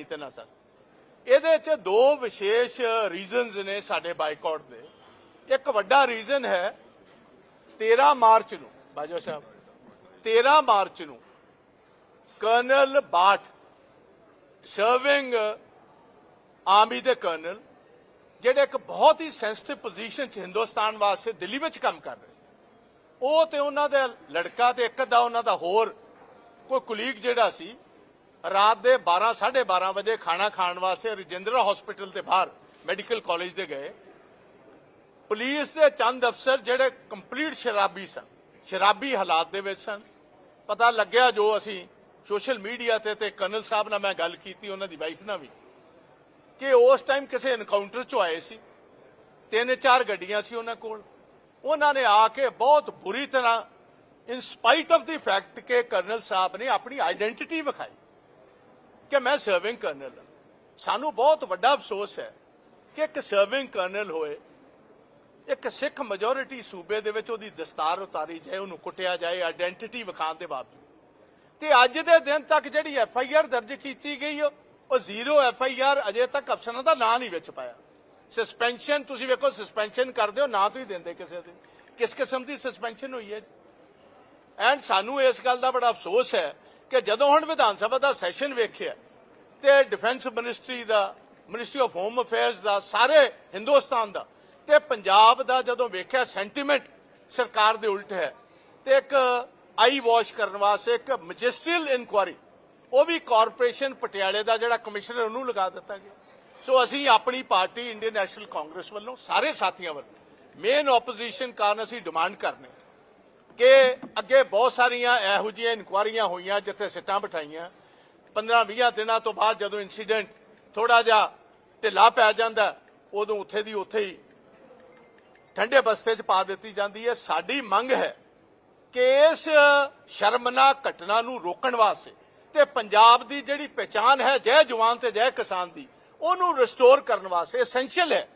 ਨਹੀਂ ਤੇ ਨਾ ਸਰ। ਇਹਦੇ 'ਚ ਦੋ ਵਿਸ਼ੇਸ਼ ਰੀਜ਼ਨਸ ਨੇ ਸਾਡੇ ਬਾਈਕਾਟ ਦੇ। ਇੱਕ ਵੱਡਾ ਰੀਜ਼ਨ ਹੈ 13 ਮਾਰਚ ਨੂੰ। ਬਾਜਵਾ ਸਾਹਿਬ। 13 ਮਾਰਚ ਨੂੰ ਕਰਨਲ ਬਾਠ ਸਰਵਿੰਗ ਆਰਮੀ ਦੇ ਕਰਨਲ ਜਿਹੜੇ ਇੱਕ ਬਹੁਤ ਹੀ ਸੈਂਸਿਟਿਵ ਪੋਜੀਸ਼ਨ 'ਚ ਹਿੰਦੁਸਤਾਨ ਵਾਸਤੇ ਦਿੱਲੀ ਵਿੱਚ ਕੰਮ ਕਰ ਰਹੇ। ਉਹ ਤੇ ਉਹਨਾਂ ਦਾ ਲੜਕਾ ਤੇ ਇੱਕ ਦਾ ਉਹਨਾਂ ਦਾ ਹੋਰ ਕੋਈ ਕੁਲੀਗ ਜਿਹੜਾ ਸੀ ਰਾਤ ਦੇ 12 12:30 ਵਜੇ ਖਾਣਾ ਖਾਣ ਵਾਸਤੇ ਰਜਿੰਦਰਾ ਹਸਪੀਟਲ ਦੇ ਬਾਹਰ ਮੈਡੀਕਲ ਕਾਲਜ ਦੇ ਗਏ। ਪੁਲਿਸ ਦੇ ਚੰਦ ਅਫਸਰ ਜਿਹੜੇ ਕੰਪਲੀਟ ਸ਼ਰਾਬੀ ਸਨ, ਸ਼ਰਾਬੀ ਹਾਲਾਤ ਦੇ ਵਿੱਚ ਸਨ। ਪਤਾ ਲੱਗਿਆ ਜੋ ਅਸੀਂ ਸੋਸ਼ਲ ਮੀਡੀਆ ਤੇ ਤੇ ਕਰਨਲ ਸਾਹਿਬ ਨਾਲ ਮੈਂ ਗੱਲ ਕੀਤੀ, ਉਹਨਾਂ ਦੀ ਵਾਈਫ ਨਾਲ ਵੀ, ਕਿ ਉਸ ਟਾਈਮ ਕਿਸੇ ਐਨਕਾਊਂਟਰ ਚੋਂ ਆਏ ਸੀ। ਤਿੰਨ ਚਾਰ ਗੱਡੀਆਂ ਸੀ ਉਹਨਾਂ ਕੋਲ। ਉਹਨਾਂ ਨੇ ਆ ਕੇ ਬਹੁਤ ਬੁਰੀ ਤਰ੍ਹਾਂ in spite of the fact ਕਿ ਕਰਨਲ ਸਾਹਿਬ ਨੇ ਆਪਣੀ ਆਇਡੈਂਟੀਟੀ ਵਿਖਾਈ। ਕਿ ਮੈਂ ਸਰਵਿੰਗ ਕਰਨਲ ਹਾਂ। ਸਾਨੂੰ ਬਹੁਤ ਵੱਡਾ ਅਫਸੋਸ ਹੈ ਕਿ ਇੱਕ ਸਰਵਿੰਗ ਕਰਨਲ ਹੋਏ, ਇੱਕ ਸਿੱਖ ਮੈਜੋਰਿਟੀ ਸੂਬੇ ਦੇ ਵਿੱਚ ਉਹਦੀ ਦਸਤਾਰ ਉਤਾਰੀ ਜਾਏ, ਉਹਨੂੰ ਕੁੱਟਿਆ ਜਾਏ ਆਇਡੈਂਟੀਟੀ ਵਿਖਾਉਣ ਦੇ ਬਾਵਜੂਦ। ਤੇ ਅੱਜ ਦੇ ਦਿਨ ਤੱਕ ਜਿਹੜੀ ਐਫ ਆਈ ਆਰ ਦਰਜ ਕੀਤੀ ਗਈ, ਉਹ- ਉਹ ਜ਼ੀਰੋ ਐਫ ਆਈ ਆਰ ਅਜੇ ਤੱਕ ਅਫਸਰਾਂ ਦਾ ਨਾਂ ਨਹੀਂ ਵਿੱਚ ਪਾਇਆ। ਸਸਪੈਂਸ਼ਨ ਤੁਸੀਂ ਵੇਖੋ ਸਸਪੈਂਸ਼ਨ ਕਰਦੇ ਹੋ, ਨਾ ਤੁਸੀਂ ਦਿੰਦੇ ਕਿਸੇ ਦੇ। ਕਿਸ ਕਿਸਮ ਦੀ ਸਸਪੈਂਸ਼ਨ ਹੋਈ ਹੈ ਐਂਡ ਸਾਨੂੰ ਇਸ ਗੱਲ ਦਾ ਬੜਾ ਅਫਸੋਸ ਹੈ ਕਿ ਜਦੋਂ ਹੁਣ ਵਿਧਾਨ ਸਭਾ ਦਾ ਸੈਸ਼ਨ ਵੇਖਿਆ ਤੇ ਡਿਫੈਂਸ ਮਿਨਿਸਟਰੀ ਦਾ, ਮਿਨਿਸਟਰੀ ਆਫ ਹੋਮ ਅਫੇਅਰਸ ਦਾ, ਸਾਰੇ ਹਿੰਦੁਸਤਾਨ ਦਾ ਤੇ ਪੰਜਾਬ ਦਾ ਜਦੋਂ ਵੇਖਿਆ, ਸੈਂਟੀਮੈਂਟ ਸਰਕਾਰ ਦੇ ਉਲਟ ਹੈ ਤੇ ਇੱਕ ਆਈ ਵਾਸ਼ ਕਰਨ ਵਾਸਤੇ ਇੱਕ ਮੈਜਿਸਟਰੀਅਲ ਇਨਕੁਆਰੀ, ਉਹ ਵੀ ਕਾਰਪੋਰੇਸ਼ਨ ਪਟਿਆਲੇ ਦਾ ਜਿਹੜਾ ਕਮਿਸ਼ਨਰ ਉਹਨੂੰ ਲਗਾ ਦਿੱਤਾ ਗਿਆ। ਸੋ ਅਸੀਂ ਆਪਣੀ ਪਾਰਟੀ ਇੰਡੀਅਨ ਨੈਸ਼ਨਲ ਕਾਂਗਰਸ ਵੱਲੋਂ ਸਾਰੇ ਸਾਥੀਆਂ ਵੱਲੋਂ, ਮੇਨ ਆਪੋਜੀਸ਼ਨ ਕਾਰਨ ਅਸੀਂ ਡਿਮਾਂਡ ਕਰਨੇ। ਕਿ ਅੱਗੇ ਬਹੁਤ ਸਾਰੀਆਂ ਇਹੋ ਜਿਹੀਆਂ ਇਨਕੁਆਰੀਆਂ ਹੋਈਆਂ ਜਿੱਥੇ ਸਿੱਟਾਂ ਬਿਠਾਈਆਂ। 15-20 ਦਿਨਾਂ ਤੋਂ ਬਾਅਦ ਜਦੋਂ ਇਨਸੀਡੈਂਟ ਥੋੜਾ ਜਿਹਾ ਢਿੱਲਾ ਪੈ ਜਾਂਦਾ, ਉਦੋਂ ਉੱਥੇ ਦੀ ਉੱਥੇ ਹੀ ਠੰਡੇ ਬਸਤੇ 'ਚ ਪਾ ਦਿੱਤੀ ਜਾਂਦੀ ਹੈ। ਸਾਡੀ ਮੰਗ ਹੈ ਕਿ ਇਸ ਸ਼ਰਮਨਾਕ ਘਟਨਾ ਨੂੰ ਰੋਕਣ ਵਾਸਤੇ ਤੇ ਪੰਜਾਬ ਦੀ ਜਿਹੜੀ ਪਛਾਣ ਹੈ, ਜੈ ਜਵਾਨ ਤੇ ਜੈ ਕਿਸਾਨ ਦੀ, ਉਹਨੂੰ ਰਿਸਟੋਰ ਕਰਨ ਵਾਸਤੇ ਐਸੈਂਸ਼ੀਅਲ ਹੈ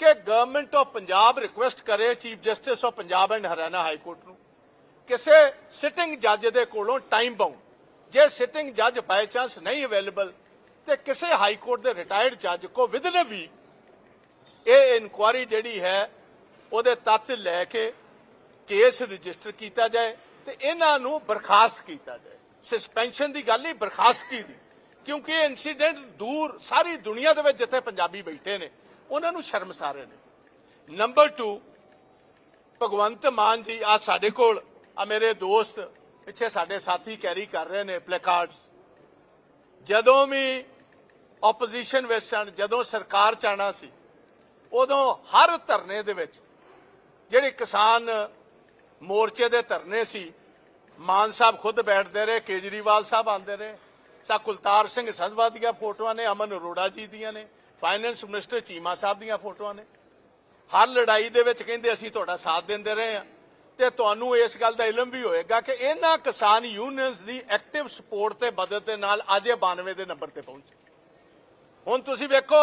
ਕਿ ਗਵਰਨਮੈਂਟ ਆਫ ਪੰਜਾਬ ਰਿਕੁਐਸਟ ਕਰੇ chief justice of Punjab and Haryana high court ਨੂੰ। ਕਿਸੇ ਸਿਟਿੰਗ ਜੱਜ ਦੇ ਕੋਲੋਂ ਟਾਈਮ ਬਾਉਂਡ ਜੇ ਸਿਟਿੰਗ ਜੱਜ ਬਾਈ ਚਾਂਸ ਨਹੀਂ ਅਵੇਲੇਬਲ ਤੇ ਕਿਸੇ ਹਾਈ ਕੋਰਟ ਦੇ ਰਿਟਾਇਰਡ ਜੱਜ ਕੋ ਵਿਦਨ ਵੀ ਇਹ ਇਨਕੁਆਰੀ ਜਿਹੜੀ ਹੈ, ਉਹਦੇ ਤੱਥ ਲੈ ਕੇ ਕੇਸ ਰਜਿਸਟਰ ਕੀਤਾ ਜਾਏ ਤੇ ਇਹਨਾਂ ਨੂੰ ਬਰਖਾਸਤ ਕੀਤਾ ਜਾਏ। ਸਸਪੈਂਸ਼ਨ ਦੀ ਗੱਲ ਨਹੀਂ, ਬਰਖਾਸਤੀ ਦੀ ਕਿਉਂਕਿ ਇਹ ਇਨਸੀਡੈਂਟ ਦੂਰ, ਸਾਰੀ ਦੁਨੀਆ ਦੇ ਵਿੱਚ ਜਿੱਥੇ ਪੰਜਾਬੀ ਬੈਠੇ ਨੇ, ਉਹਨਾਂ ਨੂੰ ਸ਼ਰਮਸਾਰੇ ਨੇ। ਨੰਬਰ 2 ਭਗਵੰਤ ਮਾਨ ਜੀ ਆ ਸਾਡੇ ਕੋਲ। ਆ ਮੇਰੇ ਦੋਸਤ ਪਿੱਛੇ ਸਾਡੇ ਸਾਥੀ ਕੈਰੀ ਕਰ ਰਹੇ ਨੇ ਪਲੇਕਾਰਡਸ ਜਦੋਂ ਵੀ ਆਪੋਜੀਸ਼ਨ ਵਿੱਚ ਸਨ, ਜਦੋਂ ਸਰਕਾਰ ਚਾਣਾ ਸੀ, ਉਦੋਂ ਹਰ ਧਰਨੇ ਦੇ ਵਿੱਚ ਜਿਹੜੇ ਕਿਸਾਨ ਮੋਰਚੇ ਦੇ ਧਰਨੇ ਸੀ, ਮਾਨ ਸਾਹਿਬ ਖੁਦ ਬੈਠਦੇ ਰਹੇ, ਕੇਜਰੀਵਾਲ ਸਾਹਿਬ ਆਉਂਦੇ ਰਹੇ, ਸਾ ਕੁਲਤਾਰ ਸਿੰਘ ਸੰਧਵਾ ਦੀਆਂ ਫੋਟੋਆਂ ਨੇ, ਅਮਨ ਅਰੋੜਾ ਜੀ ਦੀਆਂ ਨੇ ਫਾਈਨੈਂਸ ਮਿਨਿਸਟਰ ਚੀਮਾ ਸਾਹਿਬ ਦੀਆਂ ਫੋਟੋਆਂ ਨੇ। ਹਰ ਲੜਾਈ ਦੇ ਵਿੱਚ ਕਹਿੰਦੇ ਅਸੀਂ ਤੁਹਾਡਾ ਸਾਥ ਦਿੰਦੇ ਰਹੇ ਹਾਂ। ਤੇ ਤੁਹਾਨੂੰ ਇਸ ਗੱਲ ਦਾ ਇਲਮ ਵੀ ਹੋਏਗਾ ਕਿ ਇਹਨਾਂ ਕਿਸਾਨ ਯੂਨੀਅਨਸ ਦੀ ਐਕਟਿਵ ਸਪੋਰਟ ਤੇ ਮਦਦ ਦੇ ਨਾਲ ਅੱਜ ਇਹ 92 ਦੇ ਨੰਬਰ ਤੇ ਪਹੁੰਚੇ। ਹੁਣ ਤੁਸੀਂ ਵੇਖੋ,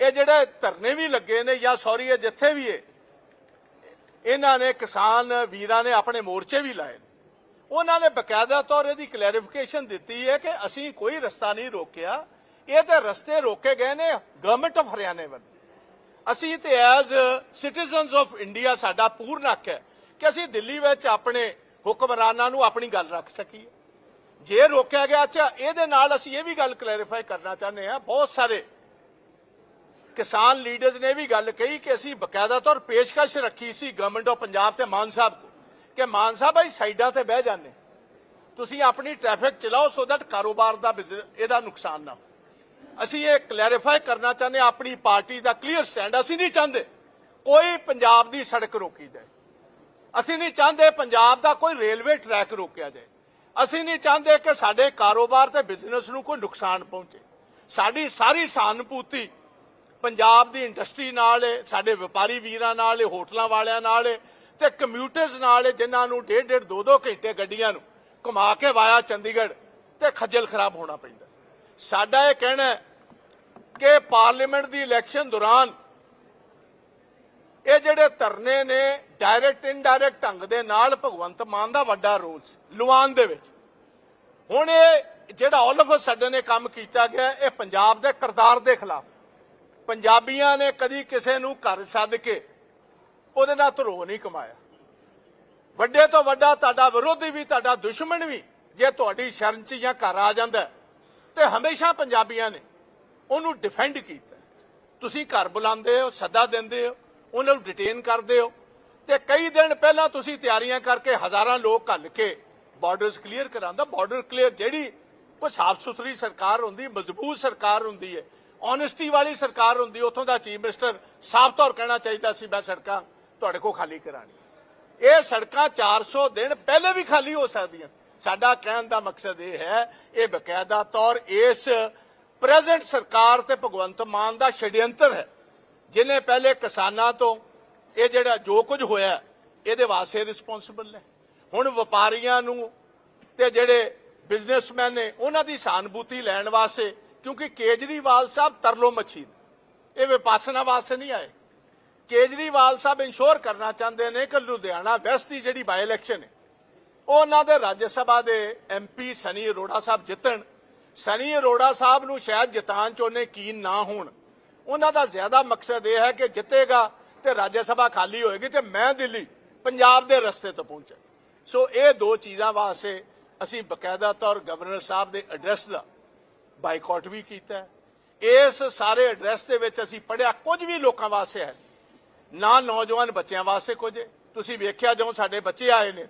ਇਹ ਜਿਹੜੇ ਧਰਨੇ ਵੀ ਲੱਗੇ ਨੇ ਜਾਂ ਸੌਰੀ ਇਹ ਜਿੱਥੇ ਵੀ ਹੈ ਇਹਨਾਂ ਨੇ ਕਿਸਾਨ ਵੀਰਾਂ ਨੇ ਆਪਣੇ ਮੋਰਚੇ ਵੀ ਲਾਏ ਨੇ। ਉਹਨਾਂ ਨੇ ਬਕਾਇਦਾ ਤੌਰ ਇਹਦੀ ਕਲੈਰੀਫਿਕੇਸ਼ਨ ਦਿੱਤੀ ਹੈ ਕਿ ਅਸੀਂ ਕੋਈ ਰਸਤਾ ਨਹੀਂ ਰੋਕਿਆ, ਇਹ ਤਾਂ ਰਸਤੇ ਰੋਕੇ ਗਏ ਨੇ ਗਵਰਨਮੈਂਟ ਆਫ ਹਰਿਆਣੇ ਵੱਲ। ਅਸੀਂ ਤੇ ਐਜ਼ ਸਿਟੀਜ਼ਨਸ ਆਫ ਇੰਡੀਆ ਸਾਡਾ ਪੂਰਨ ਹੱਕ ਹੈ ਕਿ ਅਸੀਂ ਦਿੱਲੀ ਵਿੱਚ ਆਪਣੇ ਹੁਕਮਰਾਨਾਂ ਨੂੰ ਆਪਣੀ ਗੱਲ ਰੱਖ ਸਕੀਏ। ਜੇ ਰੋਕਿਆ ਗਿਆ ਅੱਛਾ ਇਹਦੇ ਨਾਲ ਅਸੀਂ ਇਹ ਵੀ ਗੱਲ ਕਲੈਰੀਫਾਈ ਕਰਨਾ ਚਾਹੁੰਦੇ ਹਾਂ, ਬਹੁਤ ਸਾਰੇ ਕਿਸਾਨ ਲੀਡਰਸ ਨੇ ਵੀ ਗੱਲ ਕਹੀ ਕਿ ਅਸੀਂ ਬਕਾਇਦਾ ਤੌਰ ਪੇਸ਼ਕਸ਼ ਰੱਖੀ ਸੀ ਗਵਰਨਮੈਂਟ ਆਫ ਪੰਜਾਬ ਤੇ ਮਾਨ ਸਾਹਿਬ ਕੋ ਕਿ ਮਾਨ ਸਾਹਿਬ ਆਈ ਸਾਈਡਾਂ ਤੇ ਬਹਿ ਜਾਂਦੇ ਤੁਸੀਂ ਆਪਣੀ ਟ੍ਰੈਫਿਕ ਚਲਾਓ ਸੋ ਦੈਟ ਕਾਰੋਬਾਰ ਦਾ ਬਿਜ਼ਨ- ਇਹਦਾ ਨੁਕਸਾਨ ਨਾ ਹੋ। ਅਸੀਂ ਇਹ ਕਲੈਰੀਫਾਈ ਕਰਨਾ ਚਾਹੁੰਦੇ ਹਾਂ, ਆਪਣੀ ਪਾਰਟੀ ਦਾ ਕਲੀਅਰ ਸਟੈਂਡ ਅਸੀਂ ਨਹੀਂ ਚਾਹੁੰਦੇ ਕੋਈ ਪੰਜਾਬ ਦੀ ਸੜਕ ਰੋਕੀ ਜਾਏ। ਅਸੀਂ ਨਹੀਂ ਚਾਹੁੰਦੇ ਪੰਜਾਬ ਦਾ ਕੋਈ ਰੇਲਵੇ ਟਰੈਕ ਰੋਕਿਆ ਜਾਏ। ਅਸੀਂ ਨਹੀਂ ਚਾਹੁੰਦੇ ਕਿ ਸਾਡੇ ਕਾਰੋਬਾਰ ਤੇ ਬਿਜ਼ਨਸ ਨੂੰ ਕੋਈ ਨੁਕਸਾਨ ਪਹੁੰਚੇ। ਸਾਡੀ ਸਾਰੀ ਸਹਾਨੁਭੂਤੀ ਪੰਜਾਬ ਦੀ ਇੰਡਸਟਰੀ ਨਾਲ ਹੈ ਸਾਡੇ ਵਪਾਰੀ ਵੀਰਾਂ ਨਾਲ ਹੈ ਹੋਟਲਾਂ ਵਾਲਿਆਂ ਨਾਲ ਹੈ ਤੇ ਕਮਿਊਟਰਸ ਨਾਲ ਹੈ ਜਿਨ੍ਹਾਂ ਨੂੰ ਡੇਢ ਡੇਢ ਦੋ ਦੋ ਘੰਟੇ ਗੱਡੀਆਂ ਨੂੰ ਘੁਮਾ ਕੇ ਵਾਇਆ ਚੰਡੀਗੜ੍ਹ ਤੇ ਖੱਜਲ ਖਰਾਬ ਹੋਣਾ ਪੈਂਦਾ। ਸਾਡਾ ਇਹ ਕਹਿਣਾ ਹੈ ਕਿ ਪਾਰਲੀਮੈਂਟ ਦੀ ਇਲੈਕਸ਼ਨ ਦੌਰਾਨ ਇਹ ਜਿਹੜੇ ਧਰਨੇ ਨੇ ਡਾਇਰੈਕਟ ਇਨਡਾਇਰੈਕਟ ਢੰਗ ਦੇ ਨਾਲ ਭਗਵੰਤ ਮਾਨ ਦਾ ਵੱਡਾ ਰੋਲ ਸੀ ਲੁਆਨ ਦੇ ਵਿੱਚ। ਹੁਣ ਇਹ ਜਿਹੜਾ ਆਲ ਆਫ ਅ ਸਡਨ ਇਹ ਕੰਮ ਕੀਤਾ ਗਿਆ ਇਹ ਪੰਜਾਬ ਦੇ ਕਰਤਾਰ ਦੇ ਖਿਲਾਫ। ਪੰਜਾਬੀਆਂ ਨੇ ਕਦੀ ਕਿਸੇ ਨੂੰ ਘਰ ਸੱਦ ਕੇ ਉਹਦੇ ਨਾਲ ਧਰੋ ਨਹੀਂ ਕਮਾਇਆ। ਵੱਡੇ ਤੋਂ ਵੱਡਾ ਤੁਹਾਡਾ ਵਿਰੋਧੀ ਵੀ ਤੁਹਾਡਾ ਦੁਸ਼ਮਣ ਵੀ ਜੇ ਤੁਹਾਡੀ ਸ਼ਰਨ 'ਚ ਜਾਂ ਘਰ ਆ ਜਾਂਦਾ ਹੈ, ਤੇ ਹਮੇਸ਼ਾ ਪੰਜਾਬੀਆਂ ਨੇ ਉਹਨੂੰ ਡਿਫੈਂਡ ਕੀਤਾ। ਤੁਸੀਂ ਘਰ ਬੁਲਾਉਂਦੇ ਹੋ ਸੱਦਾ ਦਿੰਦੇ ਹੋ ਉਹਨਾਂ ਨੂੰ ਡਿਟੇਨ ਕਰਦੇ ਹੋ। ਤੇ ਕਈ ਦਿਨ ਪਹਿਲਾਂ ਤੁਸੀਂ ਤਿਆਰੀਆਂ ਕਰਕੇ ਹਜ਼ਾਰਾਂ ਲੋਕ ਘੱਲ ਕੇ ਬਾਰਡਰਸ ਕਲੀਅਰ ਕਰਾਉਂਦਾ। ਬਾਰਡਰ ਕਲੀਅਰ ਜਿਹੜੀ ਕੋਈ ਸਾਫ਼ ਸੁਥਰੀ ਸਰਕਾਰ ਹੁੰਦੀ, ਮਜ਼ਬੂਤ ਸਰਕਾਰ ਹੁੰਦੀ ਹੈ। ਓਨੈਸਟੀ ਵਾਲੀ ਸਰਕਾਰ ਹੁੰਦੀ, ਉਥੋਂ ਦਾ ਚੀਫ ਮਿਨਿਸਟਰ ਸਾਫ਼ ਤੌਰ ਕਹਿਣਾ ਚਾਹੀਦਾ ਸੀ, ਮੈਂ ਸੜਕਾਂ ਤੁਹਾਡੇ ਕੋਲ ਖਾਲੀ ਕਰਾਣੀ ਇਹ ਸੜਕਾਂ 400 ਦਿਨ ਪਹਿਲੇ ਵੀ ਖਾਲੀ ਹੋ ਸਕਦੀਆਂ। ਸਾਡਾ ਕਹਿਣ ਦਾ ਮਕਸਦ ਇਹ ਹੈ, ਇਹ ਬਕਾਇਦਾ ਤੌਰ ਇਸ ਪ੍ਰੈਜ਼ੈਂਟ ਸਰਕਾਰ ਤੇ ਭਗਵੰਤ ਮਾਨ ਦਾ ਛੜਯੰਤਰ ਹੈ। ਜਿਨੇ ਪਹਿਲੇ ਕਿਸਾਨਾਂ ਤੋਂ ਇਹ ਜਿਹੜਾ ਜੋ ਕੁਝ ਹੋਇਆ, ਇਹਦੇ ਵਾਸਤੇ ਰਿਸਪੌਂਸਿਬਲ ਨੇ। ਹੁਣ ਵਪਾਰੀਆਂ ਨੂੰ ਤੇ ਜਿਹੜੇ ਬਿਜ਼ਨਸਮੈਨ ਨੇ, ਉਹਨਾਂ ਦੀ ਸਹਾਨੁਭੂਤੀ ਲੈਣ ਵਾਸਤੇ, ਕਿਉਂਕਿ ਕੇਜਰੀਵਾਲ ਸਾਹਿਬ ਤਰਲੋ ਮੱਛੀ ਨੇ। ਇਹ ਵਿਪਾਸਨਾ ਵਾਸਤੇ ਨਹੀਂ ਆਏ। ਕੇਜਰੀਵਾਲ ਸਾਹਿਬ ਇਨਸ਼ੋਰ ਕਰਨਾ ਚਾਹੁੰਦੇ ਨੇ ਕਿ ਲੁਧਿਆਣਾ ਵੈਸਟ ਦੀ ਜਿਹੜੀ ਬਾਈ ਇਲੈਕਸ਼ਨ ਹੈ ਉਹ ਉਹਨਾਂ ਦੇ ਰਾਜ ਸਭਾ ਦੇ ਐਮਪੀ ਸਨੀ ਅਰੋੜਾ ਸਾਹਿਬ ਜਿੱਤਣ। ਸਨੀ ਅਰੋੜਾ ਸਾਹਿਬ ਨੂੰ ਸ਼ਾਇਦ ਜਿਤਾਨ ਚ ਉਹਨੇ ਕੀਨ ਨਾ ਹੋਣ। ਉਹਨਾਂ ਦਾ ਜ਼ਿਆਦਾ ਮਕਸਦ ਇਹ ਹੈ ਕਿ ਜਿੱਤੇਗਾ ਤੇ ਰਾਜ ਸਭਾ ਖਾਲੀ ਹੋਏਗੀ ਤੇ ਮੈਂ ਦਿੱਲੀ ਪੰਜਾਬ ਦੇ ਰਸਤੇ ਤੋਂ ਪਹੁੰਚਾਂ। ਸੋ ਇਹ ਦੋ ਚੀਜ਼ਾਂ ਵਾਸਤੇ ਅਸੀਂ ਬਕਾਇਦਾ ਤੌਰ ਗਵਰਨਰ ਸਾਹਿਬ ਦੇ ਐਡਰੈਸ ਦਾ ਬਾਈਕਾਟ ਵੀ ਕੀਤਾ ਇਸ ਸਾਰੇ ਐਡਰੈਸ ਦੇ ਵਿੱਚ ਅਸੀਂ ਪੜਿਆ ਕੁਝ ਵੀ ਲੋਕਾਂ ਵਾਸਤੇ ਹੈ। ਨਾ ਨੌਜਵਾਨ ਬੱਚਿਆਂ ਵਾਸਤੇ ਕੁਝ। ਤੁਸੀਂ ਵੇਖਿਆ ਜਦੋਂ ਸਾਡੇ ਬੱਚੇ ਆਏ ਨੇ।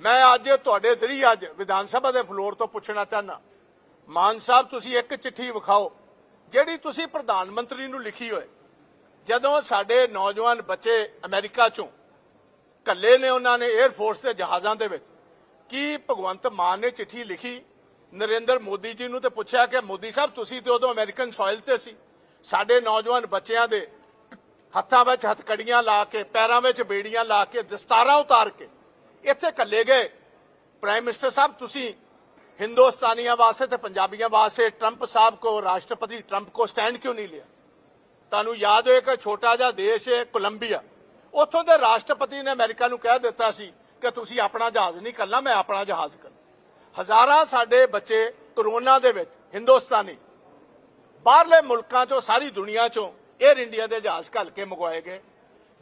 ਮੈਂ ਅੱਜ ਤੁਹਾਡੇ ਜ਼ਰੀਏ ਅੱਜ ਵਿਧਾਨ ਸਭਾ ਦੇ ਫਲੋਰ ਤੋਂ ਪੁੱਛਣਾ ਚਾਹਨਾ ਮਾਨ ਸਾਹਿਬ, ਤੁਸੀਂ ਇੱਕ ਚਿੱਠੀ ਵਿਖਾਓ। ਜਿਹੜੀ ਤੁਸੀਂ ਪ੍ਰਧਾਨ ਮੰਤਰੀ ਨੂੰ ਲਿਖੀ ਹੋਏ, ਜਦੋਂ ਸਾਡੇ ਨੌਜਵਾਨ ਬੱਚੇ ਅਮਰੀਕਾ ਚੋਂ ਕੱਲੇ ਨੇ ਉਹਨਾਂ ਨੇ 에ਅਰ ਫੋਰਸ ਦੇ ਜਹਾਜ਼ਾਂ ਦੇ ਵਿੱਚ, ਕੀ ਭਗਵੰਤ ਮਾਨ ਨੇ ਚਿੱਠੀ ਲਿਖੀ? ਨਰਿੰਦਰ ਮੋਦੀ ਜੀ ਨੂੰ ਤੇ ਪੁੱਛਿਆ ਕਿ ਮੋਦੀ ਸਾਹਿਬ, ਤੁਸੀਂ ਤੇ ਉਦੋਂ ਅਮਰੀਕਨ ਸੋਇਲ ਤੇ ਸੀ। ਸਾਡੇ ਨੌਜਵਾਨ ਬੱਚਿਆਂ ਦੇ ਹੱਥਾਂ ਵਿੱਚ ਹੱਥਕੜੀਆਂ ਲਾ ਕੇ, ਪੈਰਾਂ ਵਿੱਚ ਬੇੜੀਆਂ ਲਾ ਕੇ, ਦਸਤਾਰਾਂ ਉਤਾਰ ਕੇ ਇੱਥੇ ਕੱਲੇ ਗਏ। ਪ੍ਰਾਈਮ ਮਿਨਿਸਟਰ ਸਾਹਿਬ, ਤੁਸੀਂ ਹਿੰਦੁਸਤਾਨੀਆਂ ਵਾਸਤੇ ਤੇ ਪੰਜਾਬੀਆਂ ਵਾਸਤੇ ਟਰੰਪ ਸਾਹਿਬ ਕੋ, ਰਾਸ਼ਟਰਪਤੀ ਟਰੰਪ ਕੋ ਸਟੈਂਡ ਕਿਉਂ ਨਹੀਂ ਲਿਆ? ਤੁਹਾਨੂੰ ਯਾਦ ਹੋਏ ਕਿ ਛੋਟਾ ਜਿਹਾ ਦੇਸ਼ ਹੈ, ਕੋਲੰਬੀਆ। ਉੱਥੋਂ ਦੇ ਰਾਸ਼ਟਰਪਤੀ ਨੇ ਅਮਰੀਕਾ ਨੂੰ ਕਹਿ ਦਿੱਤਾ ਸੀ ਕਿ ਤੁਸੀਂ ਆਪਣਾ ਜਹਾਜ਼ ਨਹੀਂ ਕਰਨਾ ਮੈਂ ਆਪਣਾ ਜਹਾਜ਼ ਕਰ ਹਜ਼ਾਰਾਂ ਸਾਡੇ ਬੱਚੇ ਕਰੋਨਾ ਦੇ ਵਿੱਚ, ਹਿੰਦੁਸਤਾਨੀ। ਬਾਹਰਲੇ ਮੁਲਕਾਂ ਚੋਂ, ਸਾਰੀ ਦੁਨੀਆ ਚੋਂ 에ਅਰ ਇੰਡੀਆ ਦੇ ਜਹਾਜ਼ ਘੱਲ ਕੇ ਮੰਗਵਾਏ ਗਏ।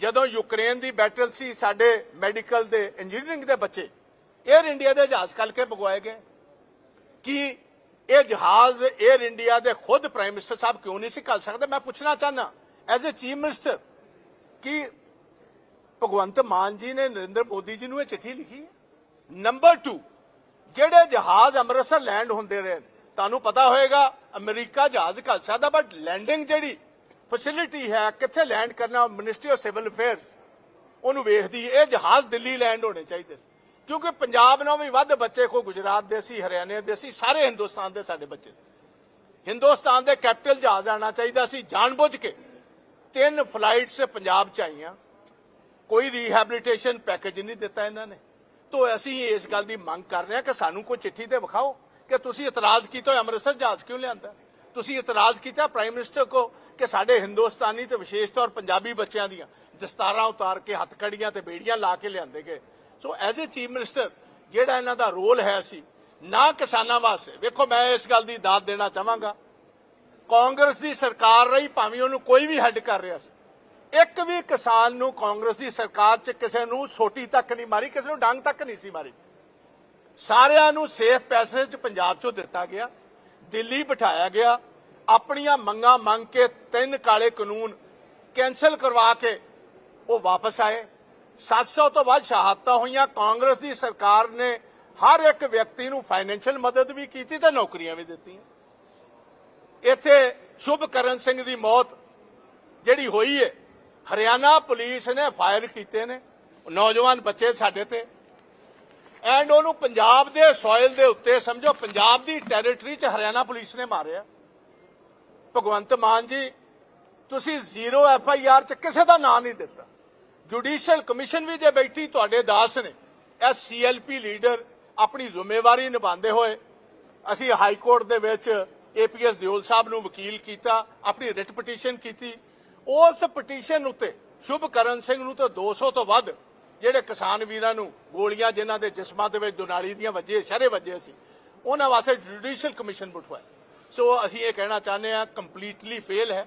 ਜਦੋਂ ਯੂਕਰੇਨ ਦੀ ਬੈਟਲ ਸੀ, ਸਾਡੇ ਮੈਡੀਕਲ ਦੇ ਇੰਜੀਨੀਅਰਿੰਗ ਦੇ ਬੱਚੇ 에ਅਰ ਇੰਡੀਆ ਦੇ ਜਹਾਜ਼ ਘੱਲ ਕੇ ਮੰਗਵਾਏ ਗਏ। ਕਿ ਇਹ ਜਹਾਜ਼ 에ਅਰ ਇੰਡੀਆ ਦੇ ਖੁਦ ਪ੍ਰਾਈਮ ਮਿਨਿਸਟਰ ਸਾਹਿਬ ਕਿਉਂ ਨਹੀਂ ਸੀ ਘੱਲ ਸਕਦੇ? ਮੈਂ ਪੁੱਛਣਾ ਚਾਹਨਾ ਐਜ਼ ਅ ਚੀਫ ਮਿਨਿਸਟਰ ਕਿ ਭਗਵੰਤ ਮਾਨ ਜੀ ਨੇ ਨਰਿੰਦਰ ਮੋਦੀ ਜੀ ਨੂੰ ਇਹ ਚਿੱਠੀ ਲਿਖੀ ਹੈ? ਨੰਬਰ 2 ਜਿਹੜੇ ਜਹਾਜ਼ ਅੰਮ੍ਰਿਤਸਰ ਲੈਂਡ ਹੁੰਦੇ ਰਹੇ, ਤੁਹਾਨੂੰ ਪਤਾ ਹੋਏਗਾ, ਅਮਰੀਕਾ ਜਹਾਜ਼ ਘੱਲ ਸਕਦਾ ਬਟ ਲੈਂਡਿੰਗ ਜਿਹੜੀ ਫੈਸਿਲਿਟੀ ਹੈ, ਕਿੱਥੇ ਲੈਂਡ ਕਰਨਾ ਮਿਨਿਸਟਰੀ ਆਫ ਸਿਵਲ ਅਫੇਅਰਸ ਉਹਨੂੰ ਵੇਖਦੀ, ਇਹ ਜਹਾਜ਼ ਦਿੱਲੀ ਲੈਂਡ ਹੋਣੇ ਚਾਹੀਦੇ ਸੀ। ਕਿਉਂਕਿ ਪੰਜਾਬ ਨਾਲੋਂ ਵੀ ਵੱਧ ਬੱਚੇ ਕੋ ਗੁਜਰਾਤ ਦੇ ਸੀ, ਹਰਿਆਣੇ ਦੇ ਸੀ, ਸਾਰੇ ਹਿੰਦੁਸਤਾਨ ਦੇ ਸਾਡੇ ਬੱਚੇ ਹਿੰਦੁਸਤਾਨ ਦੇ ਕੈਪੀਟਲ ਜਹਾਜ਼ ਆਣਾ ਚਾਹੀਦਾ ਸੀ, ਜਾਣਬੁੱਝ ਕੇ ਤਿੰਨ ਫਲਾਈਟਸ ਪੰਜਾਬ ਚ ਆਈਆਂ। ਕੋਈ ਰੀਹੈਬਿਲਿਟੇਸ਼ਨ ਪੈਕੇਜ ਨਹੀਂ ਦਿੱਤਾ ਇਹਨਾਂ ਨੇ। ਤੋਂ ਅਸੀਂ ਇਸ ਗੱਲ ਦੀ ਮੰਗ ਕਰ ਰਹੇ ਹਾਂ ਕਿ ਸਾਨੂੰ ਕੋਈ ਚਿੱਠੀ ਤੇ ਵਿਖਾਓ ਕਿ ਤੁਸੀਂ ਇਤਰਾਜ਼ ਕੀਤਾ ਹੋਇਆ, ਅੰਮ੍ਰਿਤਸਰ ਜਹਾਜ਼ ਕਿਉਂ ਲਿਆਂਦਾ? ਤੁਸੀਂ ਇਤਰਾਜ਼ ਕੀਤਾ ਪ੍ਰਾਈਮ ਮਿਨਿਸਟਰ ਕੋ ਕਿ ਸਾਡੇ ਹਿੰਦੁਸਤਾਨੀ ਤੇ ਵਿਸ਼ੇਸ਼ ਤੌਰ ਪੰਜਾਬੀ ਬੱਚਿਆਂ ਦੀਆਂ ਦਸਤਾਰਾਂ ਉਤਾਰ ਕੇ, ਹੱਥਕੜੀਆਂ ਤੇ ਬੇੜੀਆਂ ਲਾ ਕੇ ਲਿਆਂਦੇ ਗਏ। So as a chief minister ਜਿਹੜਾ ਇਹਨਾਂ ਦਾ ਰੋਲ ਹੈ ਸੀ, ਨਾ ਕਿਸਾਨਾਂ ਵਾਸਤੇ। ਵੇਖੋ, ਮੈਂ ਇਸ ਗੱਲ ਦੀ ਦਾਤ ਦੇਣਾ ਚਾਹਾਂਗਾ। ਕਾਂਗਰਸ ਦੀ ਸਰਕਾਰ ਰਹੀ, ਭਾਵੇਂ ਉਹਨੂੰ ਕੋਈ ਵੀ ਹੈੱਡ ਕਰ ਰਿਹਾ ਸੀ। ਇੱਕ ਵੀ ਕਿਸਾਨ ਨੂੰ ਕਾਂਗਰਸ ਦੀ ਸਰਕਾਰ 'ਚ ਕਿਸੇ ਨੂੰ ਛੋਟੀ ਤੱਕ ਨਹੀਂ ਮਾਰੀ, ਕਿਸੇ ਨੂੰ ਡੰਗ ਤੱਕ ਨਹੀਂ ਸੀ ਮਾਰੀ। ਸਾਰਿਆਂ ਨੂੰ ਸੇਫ ਪੈਸੇ 'ਚ ਪੰਜਾਬ 'ਚੋਂ ਦਿੱਤਾ ਗਿਆ, ਦਿੱਲੀ ਬਿਠਾਇਆ ਗਿਆ। ਆਪਣੀਆਂ ਮੰਗਾਂ ਮੰਗ ਕੇ ਤਿੰਨ ਕਾਲੇ ਕਾਨੂੰਨ ਕੈਨਸਲ ਕਰਵਾ ਕੇ ਉਹ ਵਾਪਸ ਆਏ। 700 ਤੋਂ ਵੱਧ ਸ਼ਹਾਦਤਾਂ ਹੋਈਆਂ। ਕਾਂਗਰਸ ਦੀ ਸਰਕਾਰ ਨੇ ਹਰ ਇੱਕ ਵਿਅਕਤੀ ਨੂੰ ਫਾਈਨੈਂਸ਼ੀਅਲ ਮਦਦ ਵੀ ਕੀਤੀ ਤੇ ਨੌਕਰੀਆਂ ਵੀ ਦਿੱਤੀਆਂ। ਇੱਥੇ ਸ਼ੁਭਕਰਨ ਸਿੰਘ ਦੀ ਮੌਤ ਜਿਹੜੀ ਹੋਈ ਹੈ ਹਰਿਆਣਾ ਪੁਲਿਸ ਨੇ ਫਾਇਰ ਕੀਤੇ ਨੇ। ਨੌਜਵਾਨ ਬੱਚੇ ਸਾਡੇ ਤੇ। ਐਂਡ ਉਹਨੂੰ ਪੰਜਾਬ ਦੇ ਸੋਇਲ ਦੇ ਉੱਤੇ ਸਮਝੋ, ਪੰਜਾਬ ਦੀ ਟੈਰੀਟਰੀ 'ਚ ਹਰਿਆਣਾ ਪੁਲਿਸ ਨੇ ਮਾਰਿਆ। ਭਗਵੰਤ ਮਾਨ ਜੀ, ਤੁਸੀਂ ਜ਼ੀਰੋ ਐਫ ਆਈ ਆਰ 'ਚ ਕਿਸੇ ਦਾ ਨਾਂ ਨਹੀਂ ਦਿੱਤਾ। ਜੁਡੀਸ਼ੀਅਲ ਕਮਿਸ਼ਨ ਵੀ ਜੇ ਬੈਠੀ, ਤੁਹਾਡੇ ਦਾਸ ਨੇ। ਐਸ ਸੀਐਲਪੀ ਲੀਡਰ ਆਪਣੀ ਜ਼ਿੰਮੇਵਾਰੀ ਨਿਭਾਉਂਦੇ ਹੋਏ ਅਸੀਂ ਹਾਈ ਕੋਰਟ ਦੇ ਵਿੱਚ ਏਪੀਐਸ ਦਿਓਲ ਸਾਹਿਬ ਨੂੰ ਵਕੀਲ ਕੀਤਾ, ਆਪਣੀ ਰਿਟ ਪਟੀਸ਼ਨ ਕੀਤੀ। ਉਸ ਪਟੀਸ਼ਨ ਉੱਤੇ ਸ਼ੁਭਕਰਨ ਸਿੰਘ ਨੂੰ ਤਾਂ 200 ਤੋਂ ਵੱਧ ਜਿਹੜੇ ਕਿਸਾਨ ਵੀਰਾਂ ਨੂੰ ਗੋਲੀਆਂ ਜਿਨ੍ਹਾਂ ਦੇ ਜਿਸਮਾਂ ਦੇ ਵਿੱਚ ਦੁਨਾਲੀ ਦੀਆਂ ਵੱਜੇ ਸ਼ਰੇ ਵੱਜੇ ਸੀ, ਉਹਨਾਂ ਵਾਸਤੇ ਜੁਡੀਸ਼ੀਅਲ ਕਮਿਸ਼ਨ ਬਿਠਵਾਇਆ। ਸੋ ਅਸੀਂ ਇਹ ਕਹਿਣਾ ਚਾਹੁੰਦੇ ਹਾਂ, ਕੰਪਲੀਟਲੀ ਫੇਲ ਹੈ।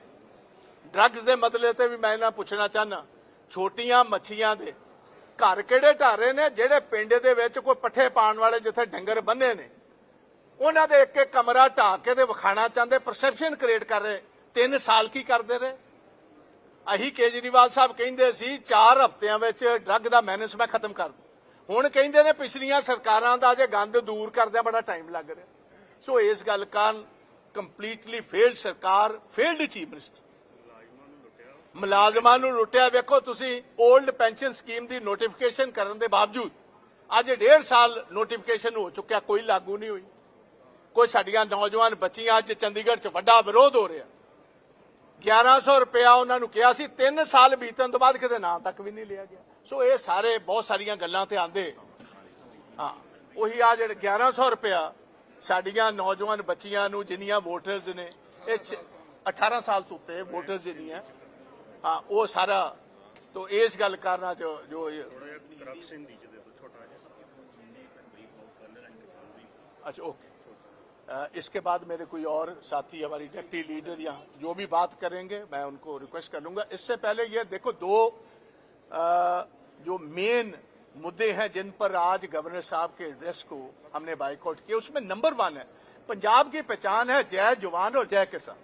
ਡਰੱਗਸ ਦੇ ਮਤਲਬ ਤੇ ਵੀ ਮੈਂ ਇਹਨਾਂ ਪੁੱਛਣਾ ਚਾਹਨਾ ਛੋਟੀਆਂ ਮੱਛੀਆਂ ਦੇ। ਘਰ ਕਿਹੜੇ ਢਾਰੇ ਨੇ ਜਿਹੜੇ ਪਿੰਡ ਦੇ ਵਿੱਚ ਕੋਈ ਪੱਠੇ ਪਾਣ ਵਾਲੇ ਜਿੱਥੇ ਡੰਗਰ ਬੰਨੇ ਨੇ? ਉਹਨਾਂ ਦੇ ਇੱਕ ਇੱਕ ਕਮਰਾ ਢਾ ਕੇ ਤੇ ਵਿਖਾਣਾ ਚਾਹੁੰਦੇ ਪਰਸੈਪਸ਼ਨ ਕ੍ਰੀਏਟ ਕਰ ਰਹੇ। 3 ਸਾਲ ਕੀ ਕਰਦੇ ਰਹੇ? ਅਹੀ ਕੇਜਰੀਵਾਲ ਸਾਹਿਬ ਕਹਿੰਦੇ ਸੀ 4 ਹਫ਼ਤਿਆਂ ਵਿੱਚ ਡਰੱਗ ਦਾ ਮੈਨੇਜਮੈਂਟ ਖਤਮ ਕਰ ਦੂੰ। ਹੁਣ ਕਹਿੰਦੇ ਨੇ ਪਿਛਲੀਆਂ ਸਰਕਾਰਾਂ ਦਾ ਜੇ ਗੰਦ ਦੂਰ ਕਰਦਿਆਂ ਬੜਾ ਟਾਈਮ ਲੱਗ ਰਿਹਾ। ਸੋ ਇਸ ਗੱਲ ਕਾਰਨ ਕੰਪਲੀਟਲੀ ਫੇਲਡ ਸਰਕਾਰ ਫੇਲਡ ਚੀਫ ਮਿਨਿਸਟਰ ਮੁਲਾਜ਼ਮਾਂ ਨੂੰ ਲੁੱਟਿਆ ਵੇਖੋ, ਤੁਸੀਂ 올ਡ ਪੈਨਸ਼ਨ ਸਕੀਮ ਦੀ ਨੋਟੀਫਿਕੇਸ਼ਨ ਕਰਨ ਦੇ ਬਾਵਜੂਦ ਅੱਜ ਡੇਢ ਸਾਲ ਨੋਟੀਫਿਕੇਸ਼ਨ ਹੋ ਚੁੱਕਿਆ, ਕੋਈ ਲਾਗੂ ਨਹੀਂ ਹੋਈ। ਕੋਈ ਸਾਡੀਆਂ ਨੌਜਵਾਨ ਬੱਚੀਆਂ ਅੱਜ ਚੰਡੀਗੜ੍ਹ 'ਚ ਵੱਡਾ ਵਿਰੋਧ ਹੋ ਰਿਹਾ। 1100 ਰੁਪਇਆ ਉਹਨਾਂ ਨੂੰ ਕਿਹਾ ਸੀ 3 ਸਾਲ ਬੀਤਣ ਤੋਂ ਬਾਅਦ ਕਿਤੇ ਨਾਂ ਤੱਕ ਵੀ ਨਹੀਂ ਲਿਆ ਗਿਆ। ਸੋ ਇਹ ਸਾਰੇ ਬਹੁਤ ਸਾਰੀਆਂ ਗੱਲਾਂ ਤੇ ਆਂਦੇ ਹਾਂ, ਉਹੀ ਆ ਜਿਹੜੇ 1100 ਰੁਪਇਆ ਸਾਡੀਆਂ ਨੌਜਵਾਨ ਬੱਚੀਆਂ ਨੂੰ, ਜਿੰਨੀਆਂ ਵੋਟਰਸ ਨੇ, ਇਹ ਚ- 18 ਸਾਲ ਤੋਂ ਉੱਤੇ ਵੋਟਰਸ ਜਿੰਨੀਆਂ ہاں، وہ سارا تو اس گل کرنا جو جو اچھا اوکے۔ اس کے بعد میرے کوئی اور ساتھی ہماری ڈپٹی لیڈر یا جو بھی بات کریں گے میں ان کو ریکویسٹ کر لوں گا۔ اس سے پہلے یہ دیکھو دو جو مین مدے ہیں جن پر آج گورنر صاحب کے ایڈریس کو ہم نے بائک آؤٹ کیا اس میں نمبر ون ہے۔ پنجاب کی پہچان ہے جے جوان اور جے کسان۔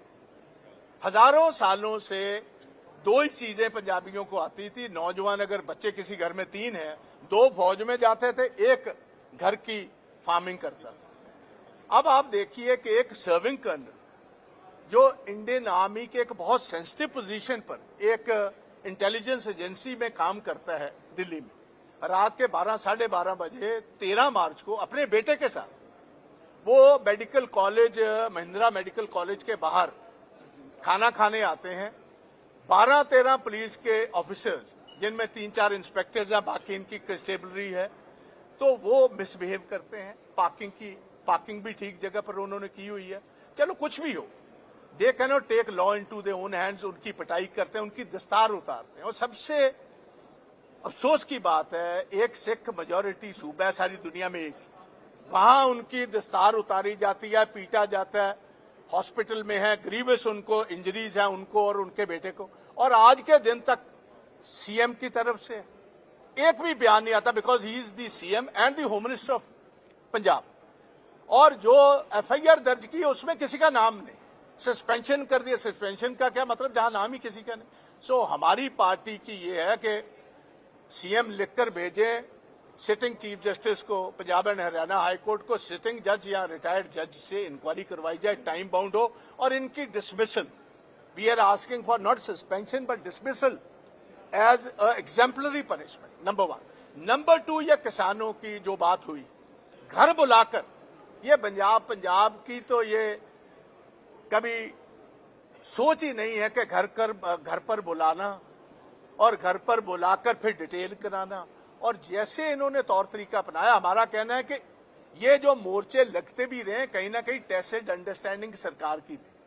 ہزاروں سالوں سے دو ہی چیزیں پنجابیوں کو آتی تھی۔ نوجوان اگر بچے کسی گھر میں تین ہیں، دو فوج میں جاتے تھے، ایک گھر کی فارمنگ کرتا تھا۔ اب آپ دیکھیے کہ ایک سرونگ کرنل جو انڈین آرمی کے ایک بہت سینسٹو پوزیشن پر ایک انٹیلیجنس ایجنسی میں کام کرتا ہے دلی میں۔ رات کے بارہ، ساڑھے بارہ بجے، تیرہ مارچ کو اپنے بیٹے کے ساتھ وہ medical college Mahindra medical college کے باہر کھانا کھانے آتے ہیں۔ بارہ تیرہ پولیس کے آفیسرز، جن میں تین چار انسپیکٹرز ہیں، باقی ان کی کنسٹیبلری ہے، تو وہ مس بہیو کرتے ہیں۔ پارکنگ کی پارکنگ بھی ٹھیک جگہ پر انہوں نے کی ہوئی ہے۔ چلو کچھ بھی ہو دے کینو ٹیک لا ان ٹو دے اون ہینڈز ان کی پٹائی کرتے ہیں، ان کی دستار اتارتے ہیں۔ اور سب سے افسوس کی بات ہے، ایک سکھ میجورٹی صوبہ ہے، ساری دنیا میں ایک۔ وہاں ان کی دستار اتاری جاتی ہے، پیٹا جاتا ہے۔ ہاسپٹل میں ہیں گریویس ان کو انجریز ہیں ان کو اور ان کے بیٹے کو۔ اور آج کے دن تک سی ایم کی طرف سے ایک بھی بیان نہیں آتا because he is the C M and the home minister of Punjab اور جو ایف آئی آر درج کی اس میں کسی کا نام نہیں۔ سسپینشن کر دیا۔ سسپینشن کا کیا مطلب؟ جہاں نام ہی کسی کا نہیں۔ سو so, ہماری پارٹی کی یہ ہے کہ سی ایم لکھ کر بھیجیں سٹنگ چیف جسٹس کو Punjab and Haryana high court کو سٹنگ جج یا ریٹائرڈ جج سے انکوائری کروائی جائے ٹائم باؤنڈ ہو، اور ان کی dismissal we are asking for not suspension but dismissal as exemplary punishment number one number two یہ کسانوں کی جو بات ہوئی، گھر بلا کر، یہ پنجاب پنجاب کی تو یہ کبھی سوچ ہی نہیں ہے کہ گھر کر، گھر پر بلانا اور گھر پر بلا کر پھر ڈیٹیل کرانا. اور جیسے انہوں نے طور طریقہ اپنایا، ہمارا کہنا ہے کہ یہ جو مورچے لگتے بھی رہے، کہیں نہ کہیں ٹیسڈ انڈرسٹینڈنگ سرکار کی تھی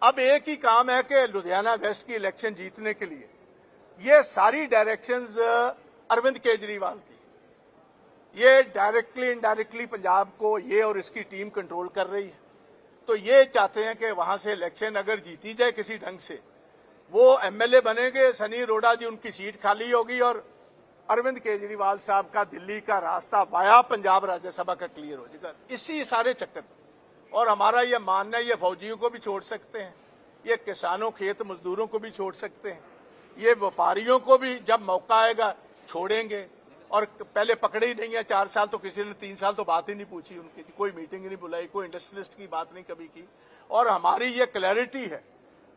اب ایک ہی کام ہے کہ لدھیانہ ویسٹ کی الیکشن جیتنے کے لیے۔ یہ ساری ڈائریکشنز اروند کیجریوال کی۔ یہ ڈائریکٹلی انڈائریکٹلی پنجاب کو یہ اور اس کی ٹیم کنٹرول کر رہی ہے۔ تو یہ چاہتے ہیں کہ وہاں سے الیکشن اگر جیتی جائے کسی ڈھنگ سے، وہ ایم ایل اے بنے گے، سنی روڈا جی ان کی سیٹ خالی ہوگی اور اروند کیجریوال صاحب کا دلی کا راستہ وایا پنجاب راجیہ سبھا کا کلیئر ہو جائے گا۔ اسی سارے چکر اور ہمارا یہ ماننا ہے، یہ فوجیوں کو بھی چھوڑ سکتے ہیں۔ یہ کسانوں، کھیت مزدوروں کو بھی چھوڑ سکتے ہیں۔ یہ وپاریوں کو بھی جب موقع آئے گا، چھوڑیں گے۔ اور پہلے پکڑے ہی نہیں ہیں، چار سال تو کسی نے، تین سال تو بات ہی نہیں پوچھی ان کی۔ کوئی میٹنگ نہیں بلائی، کوئی انڈسٹریلسٹ کی بات نہیں کبھی کی۔ اور ہماری یہ کلیرٹی ہے۔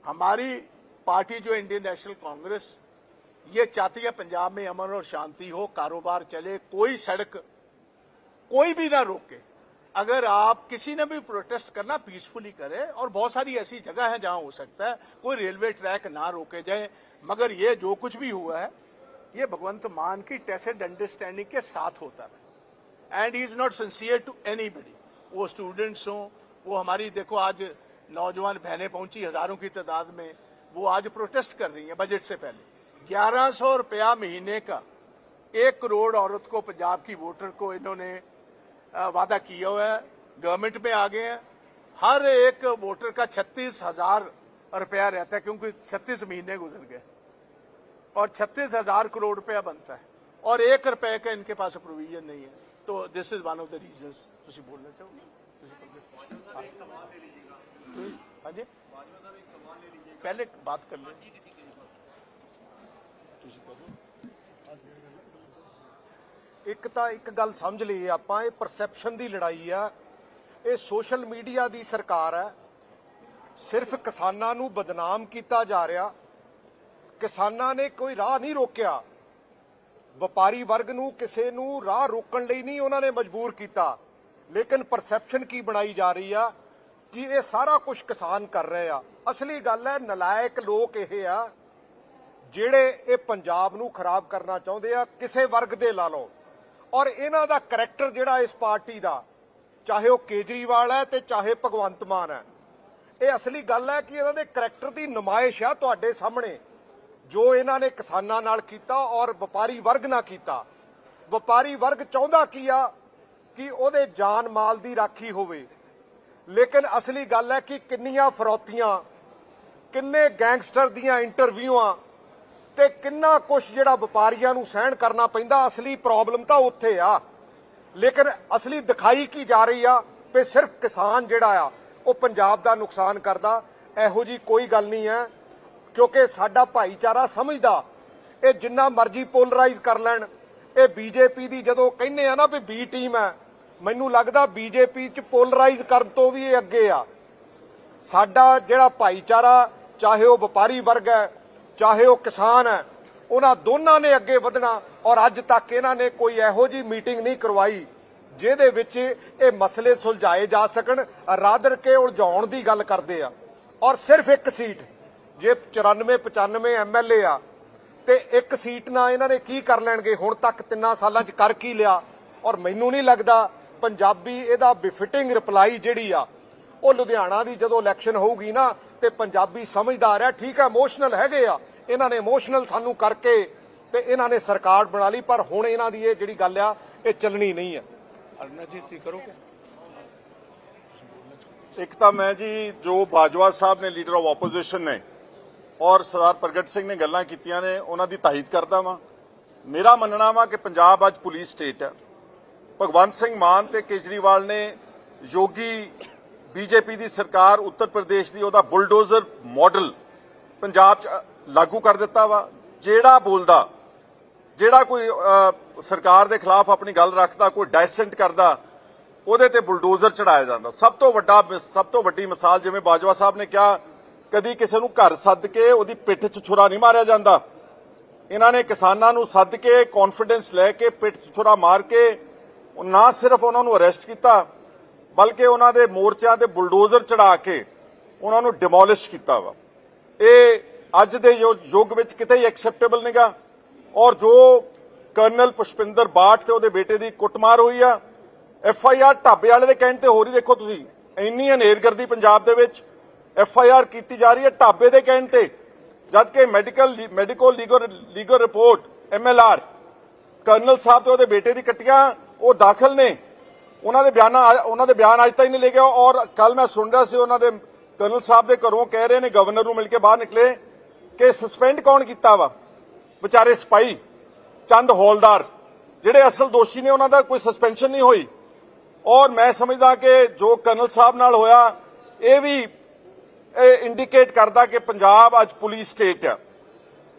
ہماری پارٹی جو انڈین نیشنل کانگریس یہ چاہتی ہے پنجاب میں امن اور شانتی ہو، کاروبار چلے، کوئی سڑک، کوئی بھی نہ روکے۔ اگر آپ کسی نے بھی پروٹیسٹ کرنا پیسفلی کرے، اور بہت ساری ایسی جگہ ہیں جہاں ہو سکتا ہے کوئی ریلوے ٹریک نہ روکے جائیں، مگر یہ جو کچھ بھی ہوا ہے، یہ بھگونت مان کی ٹیسٹ انڈرسٹینڈنگ کے ساتھ ہوتا ہے۔ And is not sincere to any بڑی وہ اسٹوڈنٹس ہوں، وہ ہماری دیکھو آج نوجوان بہنیں پہنچی ہزاروں کی تعداد میں، وہ آج پروٹیسٹ کر رہی ہیں بجٹ سے پہلے۔ گیارہ سو روپیہ مہینے کا ایک کروڑ عورت کو پنجاب کی ووٹر کو انہوں نے وعدہ کیا ہوا ہے۔ گورنمنٹ میں آگئے ہیں۔ ہر ایک ووٹر کا چھتیس ہزار روپیہ رہتا ہے کیونکہ چھتیس مہینے گزر گئے۔ اور چھتیس ہزار کروڑ روپیہ بنتا ہے۔ اور ایک روپیہ کا ان کے پاس پروویژن نہیں ہے۔ تو this is one of the reasons تھی بولنا چاہو ہاں جی؟ پہلے بات کر لیں۔ ਇੱਕ ਤਾਂ ਇੱਕ ਗੱਲ ਸਮਝ ਲਈ ਆਪਾਂ, ਇਹ ਪਰਸੈਪਸ਼ਨ ਦੀ ਲੜਾਈ ਆ। ਇਹ ਸੋਸ਼ਲ ਮੀਡੀਆ ਦੀ ਸਰਕਾਰ ਹੈ। ਸਿਰਫ ਕਿਸਾਨਾਂ ਨੂੰ ਬਦਨਾਮ ਕੀਤਾ ਜਾ ਰਿਹਾ। ਕਿਸਾਨਾਂ ਨੇ ਕੋਈ ਰਾਹ ਨਹੀਂ ਰੋਕਿਆ। ਵਪਾਰੀ ਵਰਗ ਨੂੰ ਕਿਸੇ ਨੂੰ ਰਾਹ ਰੋਕਣ ਲਈ ਨਹੀਂ ਉਹਨਾਂ ਨੇ ਮਜਬੂਰ ਕੀਤਾ। ਲੇਕਿਨ ਪਰਸੈਪਸ਼ਨ ਕੀ ਬਣਾਈ ਜਾ ਰਹੀ ਆ? ਕਿ ਇਹ ਸਾਰਾ ਕੁਝ ਕਿਸਾਨ ਕਰ ਰਹੇ ਆ। ਅਸਲੀ ਗੱਲ ਹੈ, ਨਲਾਇਕ ਲੋਕ ਇਹ ਆ। ਜਿਹੜੇ ਇਹ ਪੰਜਾਬ ਨੂੰ ਖਰਾਬ ਕਰਨਾ ਚਾਹੁੰਦੇ ਆ, ਕਿਸੇ ਵਰਗ ਦੇ ਲਾ ਲਓ। ਔਰ ਇਹਨਾਂ ਦਾ ਕੈਰੈਕਟਰ ਜਿਹੜਾ ਇਸ ਪਾਰਟੀ ਦਾ, ਚਾਹੇ ਉਹ ਕੇਜਰੀਵਾਲ ਹੈ ਤੇ ਚਾਹੇ ਭਗਵੰਤ ਮਾਨ ਹੈ। ਇਹ ਅਸਲੀ ਗੱਲ ਹੈ ਕਿ ਇਹਨਾਂ ਦੇ ਕੈਰੈਕਟਰ ਦੀ ਨੁਮਾਇਸ਼ ਆ ਤੁਹਾਡੇ ਸਾਹਮਣੇ। ਜੋ ਇਹਨਾਂ ਨੇ ਕਿਸਾਨਾਂ ਨਾਲ ਕੀਤਾ ਔਰ ਵਪਾਰੀ ਵਰਗ ਨਾਲ ਕੀਤਾ। ਵਪਾਰੀ ਵਰਗ ਚਾਹੁੰਦਾ ਕੀ ਆ? ਕਿ ਉਹਦੇ ਜਾਨ ਮਾਲ ਦੀ ਰਾਖੀ ਹੋਵੇ। ਲੇਕਿਨ ਅਸਲੀ ਗੱਲ ਹੈ ਕਿ ਕਿੰਨੀਆਂ ਫਰੌਤੀਆਂ, ਕਿੰਨੇ ਗੈਂਗਸਟਰ ਦੀਆਂ ਇੰਟਰਵਿਊਆਂ ਤੇ ਕਿੰਨਾ ਕੁਝ ਜਿਹੜਾ ਵਪਾਰੀਆਂ ਨੂੰ ਸਹਿਣ ਕਰਨਾ ਪੈਂਦਾ, ਅਸਲੀ ਪ੍ਰੋਬਲਮ ਤਾਂ ਉੱਥੇ ਆ। ਲੇਕਿਨ ਅਸਲੀ ਦਿਖਾਈ ਕੀ ਜਾ ਰਹੀ ਆ ਕਿ ਸਿਰਫ ਕਿਸਾਨ ਜਿਹੜਾ ਆ, ਉਹ ਪੰਜਾਬ ਦਾ ਨੁਕਸਾਨ ਕਰਦਾ। ਇਹੋ ਜੀ ਕੋਈ ਗੱਲ ਨਹੀਂ ਹੈ, ਕਿਉਂਕਿ ਸਾਡਾ ਭਾਈਚਾਰਾ ਸਮਝਦਾ, ਇਹ ਜਿੰਨਾ ਮਰਜ਼ੀ ਪੋਲਰਾਈਜ਼ ਕਰ ਲੈਣ। ਇਹ ਬੀਜੇਪੀ ਦੀ ਜਦੋਂ ਕਹਿੰਦੇ ਆ ਨਾ ਵੀ ਬੀ ਟੀਮ ਹੈ, ਮੈਨੂੰ ਲੱਗਦਾ ਬੀਜੇਪੀ ਚ ਪੋਲਰਾਈਜ਼ ਕਰਨ ਤੋਂ ਵੀ ਇਹ ਅੱਗੇ ਆ। ਸਾਡਾ ਜਿਹੜਾ ਭਾਈਚਾਰਾ, ਚਾਹੇ ਉਹ ਵਪਾਰੀ ਵਰਗ ਹੈ ਚਾਹੇ ਉਹ ਕਿਸਾਨ ਹੈ, ਉਹਨਾਂ ਦੋਨਾਂ ਨੇ ਅੱਗੇ ਵਧਣਾ ਔਰ ਅੱਜ ਤੱਕ ਇਹਨਾਂ ਨੇ ਕੋਈ ਇਹੋ ਜੀ ਮੀਟਿੰਗ ਨਹੀਂ ਕਰਵਾਈ ਜਿਹਦੇ ਵਿੱਚ ਇਹ ਮਸਲੇ ਸੁਲਝਾਏ ਜਾ ਸਕਣ, ਰਾਦਰ ਕੇ ਉਲਝਾਉਣ ਦੀ ਗੱਲ ਕਰਦੇ ਆ। ਔਰ ਸਿਰਫ ਇੱਕ ਸੀਟ, ਜੇ 94 95 ਐਮਐਲਏ ਆ, ਤੇ ਇੱਕ ਸੀਟ ਨਾਲ ਇਹਨਾਂ ਨੇ ਕੀ ਕਰ ਲੈਣਗੇ? ਹੁਣ ਤੱਕ ਤਿੰਨਾਂ ਸਾਲਾਂ 'ਚ ਕਰ ਕੀ ਲਿਆ? ਔਰ ਮੈਨੂੰ ਨਹੀਂ ਲੱਗਦਾ ਪੰਜਾਬੀ ਇਹਦਾ ਬਿਫਿਟਿੰਗ ਰਿਪਲਾਈ ਜਿਹੜੀ ਆ ਉਹ ਲੁਧਿਆਣਾ ਦੀ ਜਦੋਂ ਇਲੈਕਸ਼ਨ ਹੋਊਗੀ ਨਾ ਤੇ ਪੰਜਾਬੀ ਸਮਝਦਾਰ ਹੈ ਠੀਕ ਹੈ ਇਮੋਸ਼ਨਲ ਹੈਗੇ ਆ। ਇਹਨਾਂ ਨੇ ਇਮੋਸ਼ਨਲ ਸਾਨੂੰ ਕਰਕੇ ਤੇ ਇਹਨਾਂ ਨੇ ਸਰਕਾਰ ਬਣਾ ਲਈ ਪਰ ਹੁਣ ਇਹਨਾਂ ਦੀ ਇਹ ਜਿਹੜੀ ਗੱਲ ਆ ਇਹ ਚੱਲਣੀ ਨਹੀਂ ਹੈ। ਇੱਕ ਤਾਂ ਮੈਂ ਜੀ ਜੋ ਬਾਜਵਾ ਸਾਹਿਬ ਨੇ ਲੀਡਰ ਆਫ ਆਪੋਜੀਸ਼ਨ ਨੇ ਔਰ ਸਰਦਾਰ ਪ੍ਰਗਟ ਸਿੰਘ ਨੇ ਗੱਲਾਂ ਕੀਤੀਆਂ ਨੇ ਉਹਨਾਂ ਦੀ ਤਾਹੀਦ ਕਰਦਾ ਵਾਂ। ਮੇਰਾ ਮੰਨਣਾ ਵਾ ਕਿ ਪੰਜਾਬ ਅੱਜ ਪੁਲਿਸ ਸਟੇਟ ਹੈ। ਭਗਵੰਤ ਸਿੰਘ ਮਾਨ ਤੇ ਕੇਜਰੀਵਾਲ ਨੇ ਯੋਗੀ ਬੀਜੇਪੀ ਦੀ ਸਰਕਾਰ ਉੱਤਰ ਪ੍ਰਦੇਸ਼ ਦੀ ਉਹਦਾ ਬੁਲਡੋਜ਼ਰ ਮਾਡਲ ਪੰਜਾਬ 'ਚ ਲਾਗੂ ਕਰ ਦਿੱਤਾ ਵਾ। ਜਿਹੜਾ ਬੋਲਦਾ, ਜਿਹੜਾ ਕੋਈ ਸਰਕਾਰ ਦੇ ਖਿਲਾਫ ਆਪਣੀ ਗੱਲ ਰੱਖਦਾ, ਕੋਈ ਡਾਇਸੈਂਟ ਕਰਦਾ, ਉਹਦੇ ਤੇ ਬੁਲਡੋਜ਼ਰ ਚੜਾਇਆ ਜਾਂਦਾ। ਸਭ ਤੋਂ ਵੱਡਾ ਮਿਸ- ਸਭ ਤੋਂ ਵੱਡੀ ਮਿਸਾਲ ਜਿਵੇਂ ਬਾਜਵਾ ਸਾਹਿਬ ਨੇ ਕਿਹਾ, ਕਦੀ ਕਿਸੇ ਨੂੰ ਘਰ ਸੱਦ ਕੇ ਉਹਦੀ ਪਿੱਠ 'ਚ ਛੁਰਾ ਨਹੀਂ ਮਾਰਿਆ ਜਾਂਦਾ। ਇਹਨਾਂ ਨੇ ਕਿਸਾਨਾਂ ਨੂੰ ਸੱਦ ਕੇ ਕੌਨਫੀਡੈਂਸ ਲੈ ਕੇ, ਪਿੱਠ 'ਚ ਛੁਰਾ ਮਾਰ ਕੇ ਨਾ ਸਿਰਫ ਉਹਨਾਂ ਨੂੰ ਅਰੈਸਟ ਕੀਤਾ ਬਲਕਿ ਉਹਨਾਂ ਦੇ ਮੋਰਚਿਆਂ ਤੇ ਬੁਲਡੋਜ਼ਰ ਚੜਾ ਕੇ ਉਹਨਾਂ ਨੂੰ ਡਿਮੋਲਿਸ਼ ਕੀਤਾ ਵਾ। ਇਹ ਅੱਜ ਦੇ ਯੁ- ਯੁੱਗ ਵਿੱਚ ਕਿਤੇ ਹੀ ਐਕਸੈਪਟੇਬਲ ਨਹੀਂਗਾ ਔਰ ਜੋ ਕਰਨਲ ਪੁਸ਼ਪਿੰਦਰ ਬਾਠ ਤੇ ਉਹਦੇ ਬੇਟੇ ਦੀ ਕੁੱਟਮਾਰ ਹੋਈ ਆ, ਐਫ ਆਈ ਆਰ ਢਾਬੇ ਵਾਲੇ ਦੇ ਕਹਿਣ ਤੇ ਹੋਰ ਹੀ ਦੇਖੋ ਤੁਸੀਂ, ਇੰਨੀ ਹਨੇਰਗਰਦੀ ਪੰਜਾਬ ਦੇ ਵਿੱਚ ਐਫ ਆਈ ਆਰ ਕੀਤੀ ਜਾ ਰਹੀ ਹੈ ਢਾਬੇ ਦੇ ਕਹਿਣ ਤੇ। ਜਦਕਿ medical medical legal legal report, M L R, colonel Sahib ਤੇ ਉਹਦੇ ਬੇਟੇ ਦੀ ਕੱਟੀਆਂ, ਉਹ ਦਾਖਲ ਨੇ। ਉਹਨਾਂ ਦੇ ਬਿਆਨਾਂ ਉਹਨਾਂ ਦੇ ਬਿਆਨ ਅੱਜ ਤੱਕ ਨਹੀਂ ਲੈ ਗਿਆ ਔਰ ਕੱਲ ਮੈਂ ਸੁਣ ਰਿਹਾ ਸੀ ਉਹਨਾਂ ਦੇ ਕਰਨਲ ਸਾਹਿਬ ਦੇ ਘਰੋਂ ਕਹਿ ਰਹੇ ਨੇ ਗਵਰਨਰ ਨੂੰ ਮਿਲ ਕੇ ਬਾਹਰ ਨਿਕਲੇ ਕਿ ਸਸਪੈਂਡ ਕੌਣ ਕੀਤਾ ਵਾ? ਵਿਚਾਰੇ ਸਪਾਈ ਚੰਦ ਹੌਲਦਾਰ, ਜਿਹੜੇ ਅਸਲ ਦੋਸ਼ੀ ਨੇ, ਉਹਨਾਂ ਦਾ ਕੋਈ ਸਸਪੈਂਸ਼ਨ ਨਹੀਂ ਹੋਈ। ਔਰ ਮੈਂ ਸਮਝਦਾ ਕਿ ਜੋ ਕਰਨਲ ਸਾਹਿਬ ਨਾਲ ਹੋਇਆ, ਇਹ ਵੀ ਇਹ ਇੰਡੀਕੇਟ ਕਰਦਾ ਕਿ ਪੰਜਾਬ ਅੱਜ ਪੁਲਿਸ ਸਟੇਟ ਹੈ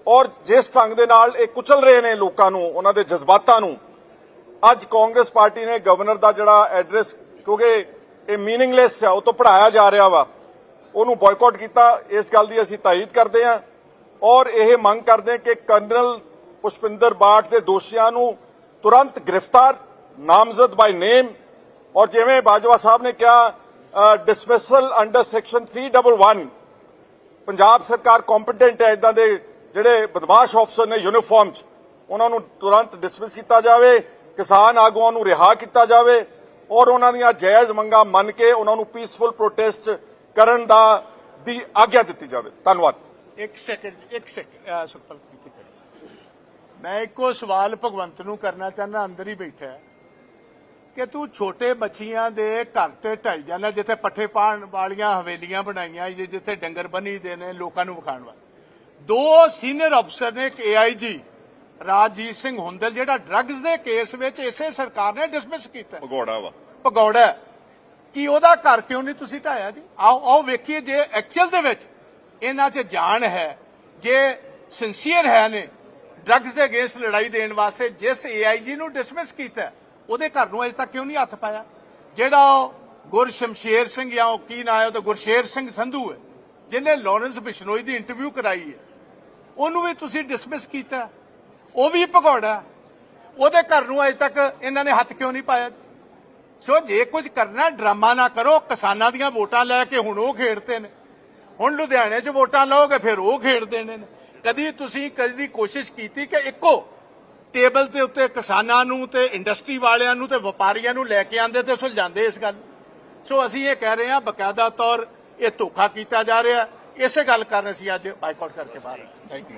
ਔਰ ਜਿਸ ਢੰਗ ਦੇ ਨਾਲ ਇਹ ਕੁਚਲ ਰਹੇ ਨੇ ਲੋਕਾਂ ਨੂੰ, ਉਹਨਾਂ ਦੇ ਜਜ਼ਬਾਤਾਂ ਨੂੰ ਅੱਜ ਕਾਂਗਰਸ ਪਾਰਟੀ ਨੇ ਗਵਰਨਰ ਦਾ ਜਿਹੜਾ ਐਡਰੈਸ, ਕਿਉਂਕਿ ਇਹ ਮੀਨਿੰਗਲੈਸ ਆ, ਉਹ ਤੋਂ ਪੜਾਇਆ ਜਾ ਰਿਹਾ ਵਾ, ਉਹਨੂੰ ਬਾਇਕਾਟ ਕੀਤਾ। ਇਸ ਗੱਲ ਦੀ ਅਸੀਂ ਤਾਇਦ ਕਰਦੇ ਹਾਂ ਔਰ ਇਹ ਮੰਗ ਕਰਦੇ ਹਾਂ ਕਿ ਕਰਨਲ ਪੁਸ਼ਪਿੰਦਰ ਬਾਠ ਦੇ ਦੋਸ਼ੀਆਂ ਨੂੰ ਤੁਰੰਤ ਗ੍ਰਿਫਤਾਰ, ਨਾਮਜ਼ਦ ਬਾਈ ਨੇਮ ਔਰ ਜਿਵੇਂ ਬਾਜਵਾ ਸਾਹਿਬ ਨੇ ਕਿਹਾ ਡਿਸਮਿਸਲ ਅੰਡਰ ਸੈਕਸ਼ਨ 311 ਪੰਜਾਬ ਸਰਕਾਰ ਕੰਪੀਟੈਂਟ ਹੈ ਇਦਾਂ ਦੇ ਜਿਹੜੇ ਬਦਮਾਸ਼ ਅਫਸਰ ਨੇ ਯੂਨੀਫਾਰਮ 'ਚ, ਉਹਨਾਂ ਨੂੰ ਤੁਰੰਤ ਡਿਸਮਿਸ ਕੀਤਾ ਜਾਵੇ। ਕਿਸਾਨ ਆਗੂਆਂ ਨੂੰ ਰਿਹਾ ਕੀਤਾ ਜਾਵੇ ਔਰ ਉਹਨਾਂ ਦੀਆਂ ਜਾਇਜ਼ ਮੰਗਾਂ ਮੰਨ ਕੇ ਉਹਨਾਂ ਨੂੰ ਪੀਸਫੁਲ ਪ੍ਰੋਟੈਸਟ ਕਰਨ ਦਾ ਦੀ ਆਗਿਆ ਦਿੱਤੀ ਜਾਵੇ। ਧੰਨਵਾਦ। ਇੱਕ ਸੈਕਿੰਡ ਇੱਕ ਸੈਕਿੰਡ ਸੁਖਪਾਲ ਕੀਤੀ ਮੈਂ ਇੱਕੋ ਸਵਾਲ ਭਗਵੰਤ ਨੂੰ ਕਰਨਾ ਚਾਹੁੰਦਾ, ਅੰਦਰ ਹੀ ਬੈਠਾ ਕਿ ਤੂੰ ਛੋਟੇ ਬੱਚੀਆਂ ਦੇ ਘਰ ਤੇ ਢਾਈ ਜਾਂਦਾ ਜਿੱਥੇ ਪੱਠੇ ਪਾਣ ਵਾਲੀਆਂ ਹਵੇਲੀਆਂ ਬਣਾਈਆਂ, ਜਿੱਥੇ ਡੰਗਰ ਬੰਨੀ ਦੇ ਨੇ ਲੋਕਾਂ ਨੂੰ ਵਿਖਾਉਣ ਵਾਲੇ ਦੋ ਸੀਨੀਅਰ ਅਫਸਰ ਨੇ ਇੱਕ ਏਆਈਜੀ ਰਾਜਜੀਤ ਸਿੰਘ ਹੁੰਦਲ ਜਿਹੜਾ ਡਰੱਗਸ ਦੇ ਕੇਸ ਵਿੱਚ ਇਸੇ ਸਰਕਾਰ ਨੇ ਡਿਸਮਿਸ ਕੀਤਾ। ਭਗੌੜਾ ਵਾ। ਭਗੌੜਾ। ਕੀ ਉਹਦਾ ਘਰ ਕਿਉਂ ਨਹੀਂ ਤੁਸੀਂ ਢਾਇਆ ਜੀ? ਆਓ ਆਓ ਵੇਖੀਏ ਜੇ ਐਕਚੁਅਲ ਦੇ ਵਿੱਚ ਇਹਨਾਂ 'ਚ ਜਾਨ ਹੈ ਜੇ ਸਿੰਸੀਅਰ ਹੈ ਨੇ ਡਰੱਗਸ ਦੇ ਅਗੇਂਸਟ ਲੜਾਈ ਦੇਣ ਵਾਸਤੇ ਜਿਸ ਏਆਈਜੀ ਨੂੰ ਡਿਸਮਿਸ ਕੀਤਾ ਉਹਦੇ ਘਰ ਨੂੰ ਅਜੇ ਤੱਕ ਕਿਉਂ ਨਹੀਂ ਹੱਥ ਪਾਇਆ? ਜਿਹੜਾ ਉਹ ਗੁਰਸ਼ਮਸ਼ੇਰ ਸਿੰਘ ਜਾਂ ਉਹ ਕੀ ਨਾਂ ਹੈ ਉਹ ਤਾਂ ਗੁਰਸ਼ੇਰ ਸਿੰਘ ਸੰਧੂ ਹੈ ਜਿਹਨੇ ਲਾਰੈਂਸ ਬਿਸ਼ਨੋਈ ਦੀ ਇੰਟਰਵਿਊ ਕਰਾਈ ਹੈ। ਉਹਨੂੰ ਵੀ ਤੁਸੀਂ ਡਿਸਮਿਸ ਕੀਤਾ। ਉਹ ਵੀ ਭਗੌੜਾ ਉਹਦੇ ਘਰ ਨੂੰ ਅਜੇ ਤੱਕ ਇਹਨਾਂ ਨੇ ਹੱਥ ਕਿਉਂ ਨਹੀਂ ਪਾਇਆ? ਸੋ ਜੇ ਕੁਝ ਕਰਨਾ, ਡਰਾਮਾ ਨਾ ਕਰੋ, ਕਿਸਾਨਾਂ ਦੀਆਂ ਵੋਟਾਂ ਲੈ ਕੇ ਹੁਣ ਉਹ ਖੇਡਦੇ ਨੇ। ਹੁਣ ਲੁਧਿਆਣੇ 'ਚ ਵੋਟਾਂ ਲਓਗੇ, ਫਿਰ ਉਹ ਖੇਡਦੇ ਨੇ। ਕਦੀ ਤੁਸੀਂ ਕਦੀ ਕੋਸ਼ਿਸ਼ ਕੀਤੀ ਕਿ ਇੱਕੋ ਟੇਬਲ ਦੇ ਉੱਤੇ ਕਿਸਾਨਾਂ ਨੂੰ ਤੇ ਇੰਡਸਟਰੀ ਵਾਲਿਆਂ ਨੂੰ ਤੇ ਵਪਾਰੀਆਂ ਨੂੰ ਲੈ ਕੇ ਆਂਦੇ ਤੇ ਸੁਲਝਾਉਂਦੇ ਇਸ ਗੱਲ? ਸੋ ਅਸੀਂ ਇਹ ਕਹਿ ਰਹੇ ਹਾਂ, ਬਕਾਇਦਾ ਤੌਰ ਇਹ ਧੋਖਾ ਕੀਤਾ ਜਾ ਰਿਹਾ। ਇਸੇ ਗੱਲ ਕਾਰਨ ਅਸੀਂ ਅੱਜ ਬਾਈਕਾਟ ਕਰਕੇ ਬਾਹਰ ਥੈਂਕ ਯੂ